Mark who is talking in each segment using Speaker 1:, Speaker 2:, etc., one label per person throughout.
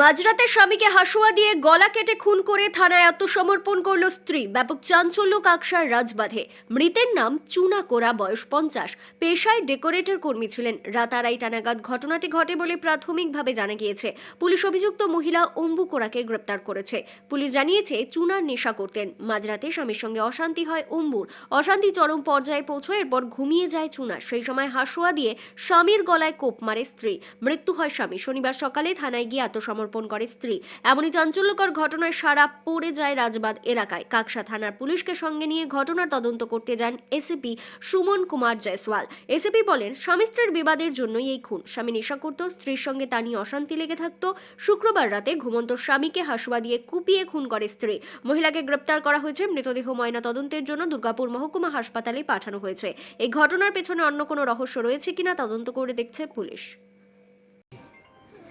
Speaker 1: মাঝরাতে স্বামীকে হাসুয়া দিয়ে গলা কেটে খুন করে থানায় আত্মসমর্পণ করল স্ত্রী। ব্যাপক চাঞ্চল্য কাকসার রাজবাঁধে। মৃতের নাম চুনা কোরা বয়স পঞ্চাশ। পেশায় ডেকোরেটর কর্মী ছিলেন। রাত আড়াইটা নাগাদ ঘটনাটি ঘটে বলে প্রাথমিকভাবে জানা গিয়েছে। পুলিশ অভিযুক্ত মহিলা অম্বু কোরাকে গ্রেপ্তার করেছে। পুলিশ জানিয়েছে, চুনার নেশা করতেন। মাঝরাতে স্বামীর সঙ্গে অশান্তি হয় অম্বুর। অশান্তি চরম পর্যায়ে পৌঁছয়, এরপর ঘুমিয়ে যায় চুনা সেই সময় হাসুয়া দিয়ে স্বামীর গলায় কোপ মারে স্ত্রী। মৃত্যু হয় স্বামী শনিবার সকালে থানায় গিয়ে আত্মসমর্পণ করে স্ত্রী। এমনই চাঞ্চল্যকর ঘটনায় সারা পড়ে যায় রাজবাদ এলাকায়। কাকসা থানার পুলিশকে সঙ্গে নিয়ে ঘটনার তদন্ত করতে যান এসিপি সুমন কুমার জয়সওয়াল। এসিপি বলেন, স্বামী স্ত্রীর বিবাদের জন্যই এই খুন। স্বামী নেশা করত, স্ত্রীর সঙ্গে তা নিয়ে অশান্তি লেগে থাকতো। শুক্রবার রাতে ঘুমন্ত স্বামীকে হাসুয়া দিয়ে কুপিয়ে খুন করে স্ত্রী। মহিলাকে গ্রেপ্তার করা হয়েছে। মৃতদেহ ময়না তদন্তের জন্য দুর্গাপুর মহকুমা হাসপাতালে পাঠানো হয়েছে। এই ঘটনার পেছনে অন্য কোনো রহস্য রয়েছে কিনা তদন্ত করে দেখছে পুলিশ।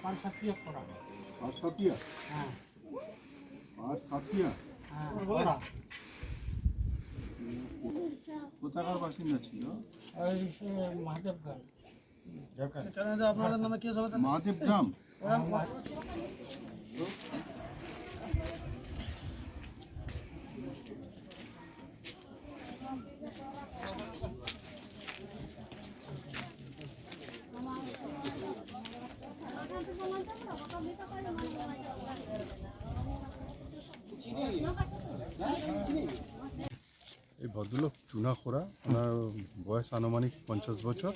Speaker 2: পাঁচ সাতটিয়া করা
Speaker 3: আর সাতিয়া
Speaker 2: হ্যাঁ
Speaker 3: আর সাতিয়া
Speaker 2: হ্যাঁ। করা
Speaker 3: কোথাকার বাসিন্দা ছিল?
Speaker 2: ওই সে
Speaker 3: এই ভদ্রলোক চুনা খোরা ওনার বয়স আনুমানিক পঞ্চাশ বছর।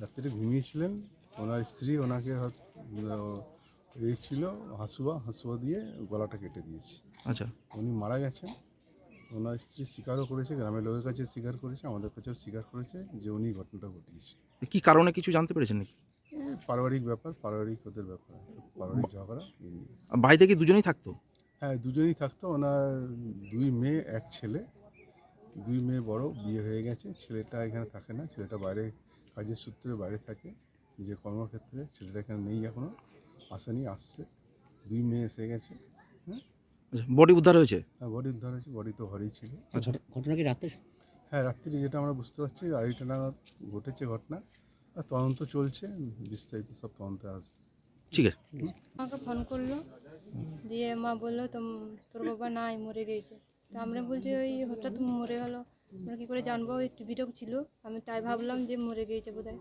Speaker 3: রাত্রে ঘুমিয়েছিলেন। ওনার স্ত্রী ওনাকে এই ছিল হাসুয়া হাসুয়া দিয়ে গলাটা কেটে দিয়েছে।
Speaker 4: আচ্ছা।
Speaker 3: উনি মারা গেছেন। ওনার স্ত্রী স্বীকারও করেছে গ্রামের লোকের কাছে স্বীকার করেছে আমাদের কাছেও স্বীকার করেছে যে উনি ঘটনাটা ঘটিয়েছে।
Speaker 4: কি কারণে কিছু জানতে পেরেছেন নাকি?
Speaker 3: পারিবারিক ব্যাপার পারিবারিক ওদের ব্যাপার পারিবারিক ঝগড়া
Speaker 4: বাড়িতে কি দুজনেই থাকতো?
Speaker 3: হ্যাঁ দুজনেই থাকতো। ওনার দুই মেয়ে এক ছেলে। দুই মেয়ে বড় বিয়ে হয়ে গেছে ছেলেটা এখানে থাকে না ছেলেটা বাইরে কাজের সূত্রে বাইরে থাকে যে কর্মক্ষেত্রে ছেলেটা এখানে নেই এখনও আসেনি আসছে দুই মেয়ে এসে গেছে হ্যাঁ?
Speaker 4: বডি উদ্ধার হয়েছে?
Speaker 3: হ্যাঁ বডি উদ্ধার হয়েছে বডি তো ঘরেই ছিল।
Speaker 5: ঘটনা কি রাতে?
Speaker 3: হ্যাঁ রাত্রি যেটা আমরা বুঝতে পারছি আড়াইটা নাগাদ ঘটেছে ঘটনা আর তদন্ত চলছে বিস্তারিত সব তদন্তে আসবে।
Speaker 4: ঠিক আছে।
Speaker 6: আমাকে ফোন করল দিয়ে মা বলল তো তোর বাবা নাই মরে গিয়েছে তো আমরা বলছি ওই হঠাৎ মরে গেল। আমরা কী করে জানব? ওই টিভিটা ছিল। আমি তাই ভাবলাম যে মরে গিয়েছে বোধ হয়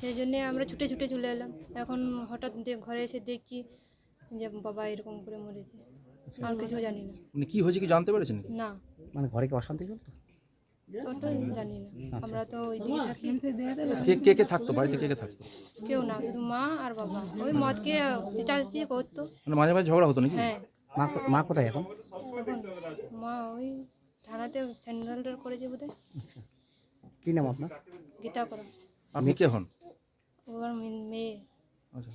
Speaker 6: সেই জন্যে আমরা ছুটে ছুটে চলে এলাম। এখন হঠাৎ ঘরে এসে দেখছি যে বাবা এরকম করে মরেছে। আর কিছু জানি না।
Speaker 4: মানে কি হয়েছে কি জানতে পেরেছেন
Speaker 6: না।
Speaker 5: মানে ঘরে কি অশান্তি চলতো?
Speaker 6: জানি না। আমরা তো ওই দিকে থাকি।
Speaker 4: কে কে কে থাকতো? বাড়িতে কে কে থাকতো?
Speaker 6: কেউ না শুধু মা আর বাবা। ওই মদকে করতো।
Speaker 4: মানে মাঝে মাঝে ঝগড়া হতো নাকি?
Speaker 6: হ্যাঁ।
Speaker 5: মা মা কোথায়
Speaker 6: এখন? মা ওই থানাতে সেন্ট্রালটার করেছে বোধ হয়
Speaker 5: কি নাম আপনার?
Speaker 6: গীতা করা
Speaker 4: আপনি কে হন?
Speaker 6: ওর মেয়ে।
Speaker 4: আচ্ছা।